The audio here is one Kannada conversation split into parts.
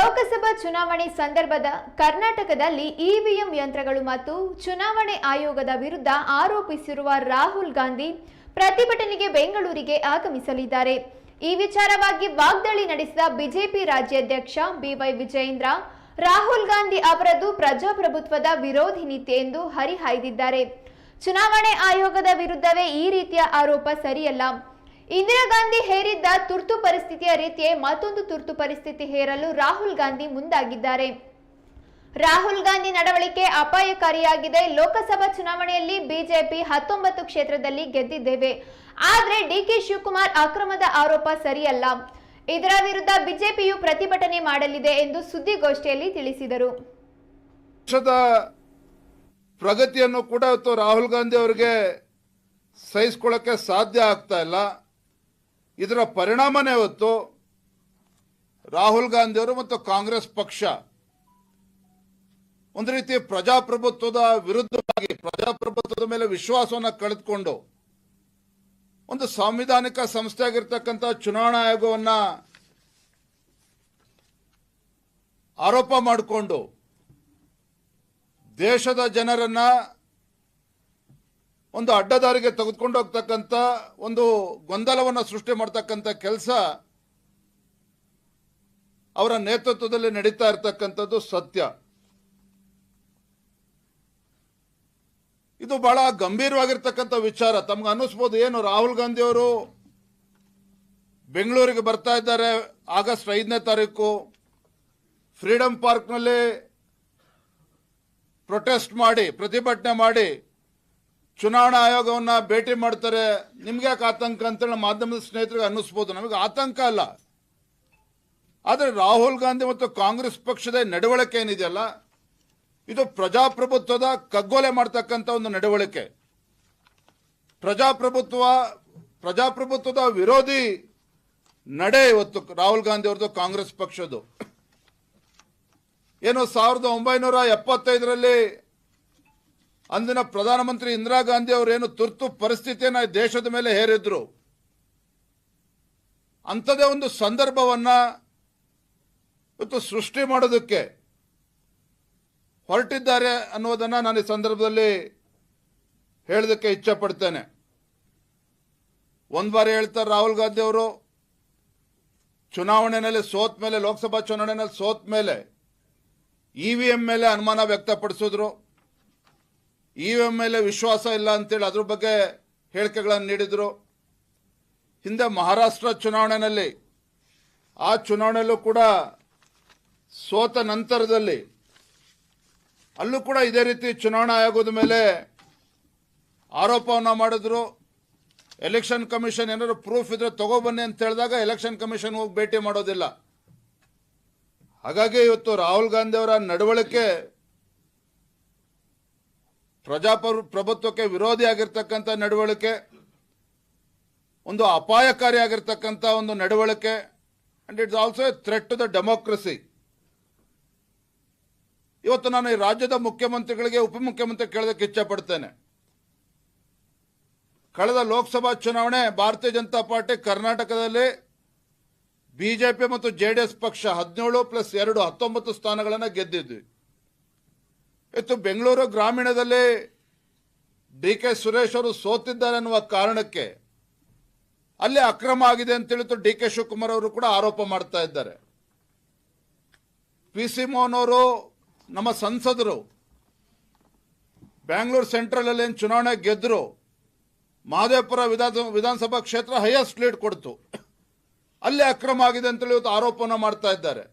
ಲೋಕಸಭಾ ಚುನಾವಣೆ ಸಂದರ್ಭದ ಕರ್ನಾಟಕದಲ್ಲಿ ಇವಿಎಂ ಯಂತ್ರಗಳು ಮತ್ತು ಚುನಾವಣೆ ಆಯೋಗದ ವಿರುದ್ಧ ಆರೋಪಿಸಿರುವ ರಾಹುಲ್ ಗಾಂಧಿ ಪ್ರತಿಭಟನೆಗೆ ಬೆಂಗಳೂರಿಗೆ ಆಗಮಿಸಲಿದ್ದಾರೆ. ಈ ವಿಚಾರವಾಗಿ ವಾಗ್ದಾಳಿ ನಡೆಸಿದ ಬಿಜೆಪಿ ರಾಜ್ಯಾಧ್ಯಕ್ಷ ಬಿವೈ ವಿಜಯೇಂದ್ರ, ರಾಹುಲ್ ಗಾಂಧಿ ಅವರದ್ದು ಪ್ರಜಾಪ್ರಭುತ್ವದ ವಿರೋಧಿ ನೀತಿ ಎಂದು ಹರಿಹಾಯ್ದಿದ್ದಾರೆ. ಚುನಾವಣೆ ಆಯೋಗದ ವಿರುದ್ಧವೇ ಈ ರೀತಿಯ ಆರೋಪ ಸರಿಯಲ್ಲ. ಇಂದಿರಾ ಗಾಂಧಿ ಹೇರಿದ್ದ ತುರ್ತು ಪರಿಸ್ಥಿತಿಯ ರೀತಿಯೇ ಮತ್ತೊಂದು ತುರ್ತು ಪರಿಸ್ಥಿತಿ ಹೇರಲು ರಾಹುಲ್ ಗಾಂಧಿ ಮುಂದಾಗಿದ್ದಾರೆ. ರಾಹುಲ್ ಗಾಂಧಿ ನಡವಳಿಕೆ ಅಪಾಯಕಾರಿಯಾಗಿದೆ. ಲೋಕಸಭಾ ಚುನಾವಣೆಯಲ್ಲಿ ಬಿಜೆಪಿ ಹತ್ತೊಂಬತ್ತು ಕ್ಷೇತ್ರದಲ್ಲಿ ಗೆದ್ದಿದ್ದೇವೆ. ಆದರೆ ಡಿಕೆ ಶಿವಕುಮಾರ್ ಅಕ್ರಮದ ಆರೋಪ ಸರಿಯಲ್ಲ. ಇದರ ವಿರುದ್ಧ ಬಿಜೆಪಿಯು ಪ್ರತಿಭಟನೆ ಮಾಡಲಿದೆ ಎಂದು ಸುದ್ದಿಗೋಷ್ಠಿಯಲ್ಲಿ ತಿಳಿಸಿದರು. ಪ್ರಗತಿಯನ್ನು ಕೂಡ ಇವತ್ತು ರಾಹುಲ್ ಗಾಂಧಿ ಅವರಿಗೆ ಸಹಿಸ್ಕೊಳ್ಳೋಕ್ಕೆ ಸಾಧ್ಯ ಆಗ್ತಾ ಇಲ್ಲ. ಇದರ ಪರಿಣಾಮನೇ ಹೊತ್ತು ರಾಹುಲ್ ಗಾಂಧಿಯವರು ಮತ್ತು ಕಾಂಗ್ರೆಸ್ ಪಕ್ಷ ಒಂದು ರೀತಿ ಪ್ರಜಾಪ್ರಭುತ್ವದ ವಿರುದ್ಧವಾಗಿ, ಪ್ರಜಾಪ್ರಭುತ್ವದ ಮೇಲೆ ವಿಶ್ವಾಸವನ್ನು ಕಳೆದುಕೊಂಡು ಒಂದು ಸಾಂವಿಧಾನಿಕ ಸಂಸ್ಥೆ ಆಗಿರ್ತಕ್ಕಂಥ ಚುನಾವಣಾ ಆಯೋಗವನ್ನ ಆರೋಪ ಮಾಡಿಕೊಂಡು ದೇಶದ ಜನರನ್ನ ಒಂದು ಅಡ್ಡದಾರಿಗೆ ತೆಗೆದುಕೊಂಡು ಹೋಗ್ತಕ್ಕಂಥ ಒಂದು ಗೊಂದಲವನ್ನು ಸೃಷ್ಟಿ ಮಾಡ್ತಕ್ಕಂಥ ಕೆಲಸ ಅವರ ನೇತೃತ್ವದಲ್ಲಿ ನಡೀತಾ ಇರತಕ್ಕಂಥದ್ದು ಸತ್ಯ. ಇದು ಬಹಳ ಗಂಭೀರವಾಗಿರ್ತಕ್ಕಂಥ ವಿಚಾರ. ತಮ್ಗೆ ಅನ್ನಿಸ್ಬೋದು ಏನು ರಾಹುಲ್ ಗಾಂಧಿ ಅವರು ಬೆಂಗಳೂರಿಗೆ ಬರ್ತಾ ಇದ್ದಾರೆ ಆಗಸ್ಟ್ ಐದನೇ ತಾರೀಕು. ಫ್ರೀಡಂ ಪಾರ್ಕ್ನಲ್ಲಿ ಪ್ರೊಟೆಸ್ಟ್ ಮಾಡಿ, ಪ್ರತಿಭಟನೆ ಮಾಡಿ ಚುನಾವಣಾ ಆಯೋಗವನ್ನ ಭೇಟಿ ಮಾಡ್ತಾರೆ. ನಿಮ್ಗೆ ಯಾಕೆ ಆತಂಕ ಅಂತೇಳಿ ಮಾಧ್ಯಮದ ಸ್ನೇಹಿತರಿಗೆ ಅನ್ನಿಸ್ಬೋದು. ನಮಗೆ ಆತಂಕ ಅಲ್ಲ. ಆದರೆ ರಾಹುಲ್ ಗಾಂಧಿ ಮತ್ತು ಕಾಂಗ್ರೆಸ್ ಪಕ್ಷದ ನಡವಳಿಕೆ ಏನಿದೆಯಲ್ಲ ಇದು ಪ್ರಜಾಪ್ರಭುತ್ವದ ಕಗ್ಗೊಲೆ ಮಾಡ್ತಕ್ಕಂಥ ಒಂದು ನಡವಳಿಕೆ. ಪ್ರಜಾಪ್ರಭುತ್ವ, ಪ್ರಜಾಪ್ರಭುತ್ವದ ವಿರೋಧಿ ನಡೆ ಇವತ್ತು ರಾಹುಲ್ ಗಾಂಧಿ ಅವ್ರದ್ದು, ಕಾಂಗ್ರೆಸ್ ಪಕ್ಷದ್ದು. ಏನು ಸಾವಿರದ ಒಂಬೈನೂರ ಎಪ್ಪತ್ತೈದರಲ್ಲಿ ಅಂದಿನ ಪ್ರಧಾನಮಂತ್ರಿ ಇಂದಿರಾ ಗಾಂಧಿ ಅವರೇನು ತುರ್ತು ಪರಿಸ್ಥಿತಿಯನ್ನ ದೇಶದ ಮೇಲೆ ಹೇರಿದ್ರು? ಅಂಥದೇ ಒಂದು ಸಂದರ್ಭವನ್ನ ಇವತ್ತು ಸೃಷ್ಟಿ ಮಾಡೋದಕ್ಕೆ ಹೊರಟಿದ್ದಾರೆ ಅನ್ನೋದನ್ನು ನಾನು ಈ ಸಂದರ್ಭದಲ್ಲಿ ಹೇಳೋದಕ್ಕೆ ಇಚ್ಛಪಡ್ತೇನೆ. ಒಂದು ಬಾರಿ ಹೇಳ್ತಾರೆ ರಾಹುಲ್ ಗಾಂಧಿ ಅವರು ಚುನಾವಣೆಯಲ್ಲಿ ಸೋತ ಮೇಲೆ, ಲೋಕಸಭಾ ಚುನಾವಣೆಯಲ್ಲಿ ಸೋತ ಮೇಲೆ ಇವಿಎಂ ಮೇಲೆ ಅನುಮಾನ ವ್ಯಕ್ತಪಡಿಸಿದ್ರು. ಇವಿಎಂ ಮೇಲೆ ವಿಶ್ವಾಸ ಇಲ್ಲ ಅಂತೇಳಿ ಅದ್ರ ಬಗ್ಗೆ ಹೇಳಿಕೆಗಳನ್ನು ನೀಡಿದರು. ಹಿಂದೆ ಮಹಾರಾಷ್ಟ್ರ ಚುನಾವಣೆಯಲ್ಲಿ, ಆ ಚುನಾವಣೆಯಲ್ಲೂ ಕೂಡ ಸೋತ ನಂತರದಲ್ಲಿ, ಅಲ್ಲೂ ಕೂಡ ಇದೇ ರೀತಿ ಚುನಾವಣೆ ಆಯೋಗದ ಮೇಲೆ ಆರೋಪವನ್ನು ಮಾಡಿದ್ರು. ಎಲೆಕ್ಷನ್ ಕಮಿಷನ್ ಏನಾದ್ರು ಪ್ರೂಫ್ ಇದ್ರೆ ತಗೊಬನ್ನಿ ಅಂತ ಹೇಳಿದಾಗ ಎಲೆಕ್ಷನ್ ಕಮಿಷನ್ ಹೋಗಿ ಭೇಟಿ ಮಾಡೋದಿಲ್ಲ. ಹಾಗಾಗಿ ಇವತ್ತು ರಾಹುಲ್ ಗಾಂಧಿ ಅವರ ನಡವಳಿಕೆ ಪ್ರಜಾಪ್ರ ಪ್ರಭುತ್ವಕ್ಕೆ ವಿರೋಧಿಯಾಗಿರ್ತಕ್ಕಂಥ ನಡವಳಿಕೆ, ಒಂದು ಅಪಾಯಕಾರಿಯಾಗಿರ್ತಕ್ಕಂಥ ಒಂದು ನಡವಳಿಕೆ and it's also a threat to the democracy ಇವತ್ತು ನಾನು ಈ ರಾಜ್ಯದ ಮುಖ್ಯಮಂತ್ರಿಗಳಿಗೆ, ಉಪಮುಖ್ಯಮಂತ್ರಿ ಕೇಳೋದಕ್ಕೆ ಇಚ್ಛೆ ಪಡ್ತೇನೆ ಕಳೆದ ಲೋಕಸಭಾ ಚುನಾವಣೆ ಭಾರತೀಯ ಜನತಾ ಪಾರ್ಟಿ ಕರ್ನಾಟಕದಲ್ಲಿ ಬಿಜೆಪಿ ಮತ್ತು ಜೆಡಿಎಸ್ ಪಕ್ಷ ಹದಿನೇಳು ಪ್ಲಸ್ ಎರಡು ಹತ್ತೊಂಬತ್ತು ಸ್ಥಾನಗಳನ್ನು ಗೆದ್ದಿದ್ವಿ. ಇವತ್ತು ಬೆಂಗಳೂರು ಗ್ರಾಮೀಣದಲ್ಲಿ ಡಿ ಕೆ ಸುರೇಶ್ ಅವರು ಸೋತಿದ್ದಾರೆ ಅನ್ನುವ ಕಾರಣಕ್ಕೆ ಅಲ್ಲಿ ಅಕ್ರಮ ಆಗಿದೆ ಅಂತ ತಿಳಿದು ಡಿ ಕೆ ಶಿವಕುಮಾರ್ ಅವರು ಕೂಡ ಆರೋಪ ಮಾಡ್ತಾ ಇದ್ದಾರೆ. ಪಿ. ಸಿ ಮೋಹನ್ ಅವರು ನಮ್ಮ ಸಂಸದರು, ಬ್ಯಾಂಗ್ಳೂರು ಸೆಂಟ್ರಲ್ ಅಲ್ಲಿ ಏನು ಚುನಾವಣೆ ಗೆದ್ರು ಮಹದೇವಪುರ ವಿಧಾನ, ವಿಧಾನಸಭಾ ಕ್ಷೇತ್ರ ಹೈಯೆಸ್ಟ್ ಲೀಡ್ ಕೊಡ್ತು. ಅಲ್ಲಿ ಅಕ್ರಮ ಆಗಿದೆ ಅಂತೇಳಿ ಇವತ್ತು ಆರೋಪನ ಮಾಡ್ತಾ ಇದ್ದಾರೆ.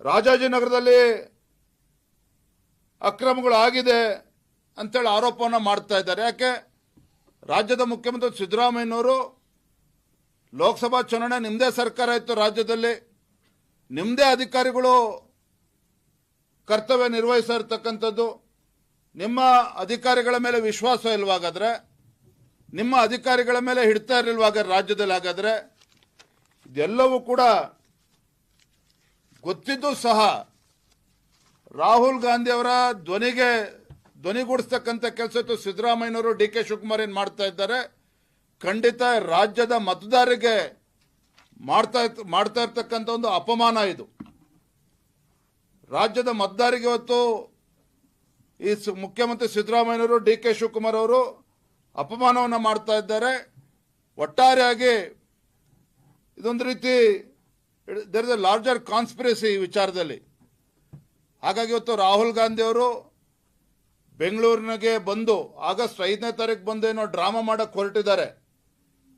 ರಾಜಾಜಿನಗರದಲ್ಲಿ ಅಕ್ರಮಗಳು ಆಗಿದೆ ಅಂತೇಳಿ ಆರೋಪವನ್ನು ಮಾಡ್ತಾ ಇದ್ದಾರೆ. ಯಾಕೆ? ರಾಜ್ಯದ ಮುಖ್ಯಮಂತ್ರಿ ಸಿದ್ದರಾಮಯ್ಯನವರು ಲೋಕಸಭಾ ಚುನಾವಣೆ ನಿಮ್ಮದೇ ಸರ್ಕಾರ ಇತ್ತು ರಾಜ್ಯದಲ್ಲಿ. ನಿಮ್ಮದೇ ಅಧಿಕಾರಿಗಳು ಕರ್ತವ್ಯ ನಿರ್ವಹಿಸ್ತಾ ಇರ್ತಕ್ಕಂಥದ್ದು. ನಿಮ್ಮ ಅಧಿಕಾರಿಗಳ ಮೇಲೆ ವಿಶ್ವಾಸ ಇಲ್ವಾಗಾದರೆ, ನಿಮ್ಮ ಅಧಿಕಾರಿಗಳ ಮೇಲೆ ಹಿಡ್ತಾ ಇರಲಿಲ್ವಾಗ ರಾಜ್ಯದಲ್ಲಿ ಹಾಗಾದರೆ? ಇದೆಲ್ಲವೂ ಕೂಡ ಗೊತ್ತಿದ್ದು ಸಹ ರಾಹುಲ್ ಗಾಂಧಿ ಅವರ ಧ್ವನಿಗೆ ಧ್ವನಿಗೂಡಿಸ್ತಕ್ಕಂಥ ಕೆಲಸ ಇತ್ತು. ಸಿದ್ದರಾಮಯ್ಯನವರು ಡಿ ಕೆ ಶಿವಕುಮಾರ್ ಏನ್ ಮಾಡ್ತಾ ಇದ್ದಾರೆ? ಖಂಡಿತ ರಾಜ್ಯದ ಮತದಾರರಿಗೆ ಮಾಡ್ತಾ ಮಾಡ್ತಾ ಇರ್ತಕ್ಕಂಥ ಒಂದು ಅಪಮಾನ ಇದು. ರಾಜ್ಯದ ಮತದಾರರಿಗೆ ಇವತ್ತು ಈ ಮುಖ್ಯಮಂತ್ರಿ ಸಿದ್ದರಾಮಯ್ಯನವರು, ಡಿ ಕೆ ಶಿವಕುಮಾರ್ ಅವರು ಅಪಮಾನವನ್ನು ಮಾಡ್ತಾ ಇದ್ದಾರೆ. ಒಟ್ಟಾರೆಯಾಗಿ ಇದೊಂದು ರೀತಿ there is a larger conspiracy ಈ ವಿಚಾರದಲ್ಲಿ. ಹಾಗಾಗಿ ಇವತ್ತು ರಾಹುಲ್ ಗಾಂಧಿ ಅವರು ಬೆಂಗಳೂರಿನಗೆ ಬಂದು ಆಗಸ್ಟ್ ಐದನೇ ತಾರೀಕು ಬಂದು ಏನೋ ಡ್ರಾಮಾ ಮಾಡಕ್ ಹೊರಟಿದ್ದಾರೆ.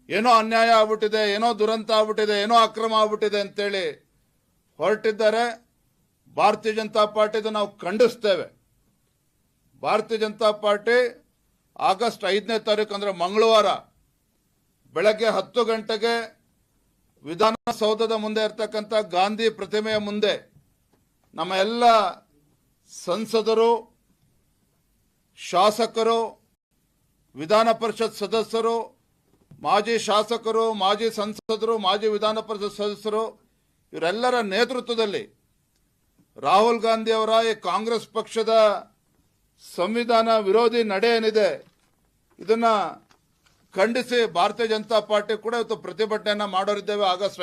ಏನೋ ಅನ್ಯಾಯ ಆಗ್ಬಿಟ್ಟಿದೆ, ಏನೋ ದುರಂತ ಆಗ್ಬಿಟ್ಟಿದೆ, ಏನೋ ಅಕ್ರಮ ಆಗ್ಬಿಟ್ಟಿದೆ ಅಂತೇಳಿ ಹೊರಟಿದ್ದಾರೆ. ಭಾರತೀಯ ಜನತಾ ಪಾರ್ಟಿದು ನಾವು ಖಂಡಿಸ್ತೇವೆ. ಭಾರತೀಯ ಜನತಾ ಪಾರ್ಟಿ ಆಗಸ್ಟ್ ಐದನೇ ತಾರೀಕು ಅಂದರೆ ಮಂಗಳವಾರ ಬೆಳಗ್ಗೆ ಹತ್ತು ಗಂಟೆಗೆ ವಿಧಾನಸೌಧದ ಮುಂದೆ ಇರ್ತಕ್ಕಂಥ ಗಾಂಧಿ ಪ್ರತಿಮೆಯ ಮುಂದೆ ನಮ್ಮ ಎಲ್ಲ ಸಂಸದರು, ಶಾಸಕರು, ವಿಧಾನ ಪರಿಷತ್ ಸದಸ್ಯರು, ಮಾಜಿ ಶಾಸಕರು, ಮಾಜಿ ಸಂಸದರು, ಮಾಜಿ ವಿಧಾನ ಪರಿಷತ್ ಸದಸ್ಯರು, ಇವರೆಲ್ಲರ ನೇತೃತ್ವದಲ್ಲಿ ರಾಹುಲ್ ಗಾಂಧಿ ಅವರ ಈ ಕಾಂಗ್ರೆಸ್ ಪಕ್ಷದ ಸಂವಿಧಾನ ವಿರೋಧಿ ನಡೆ ಏನಿದೆ, ಇದನ್ನ ಖಂಡಿಸಿ ಭಾರತೀಯ ಜನತಾ ಪಾರ್ಟಿ ಕೂಡ ಇವತ್ತು ಪ್ರತಿಭಟನೆಯನ್ನು ಮಾಡೋರಿದ್ದೇವೆ. ಆಗಸ್ಟ್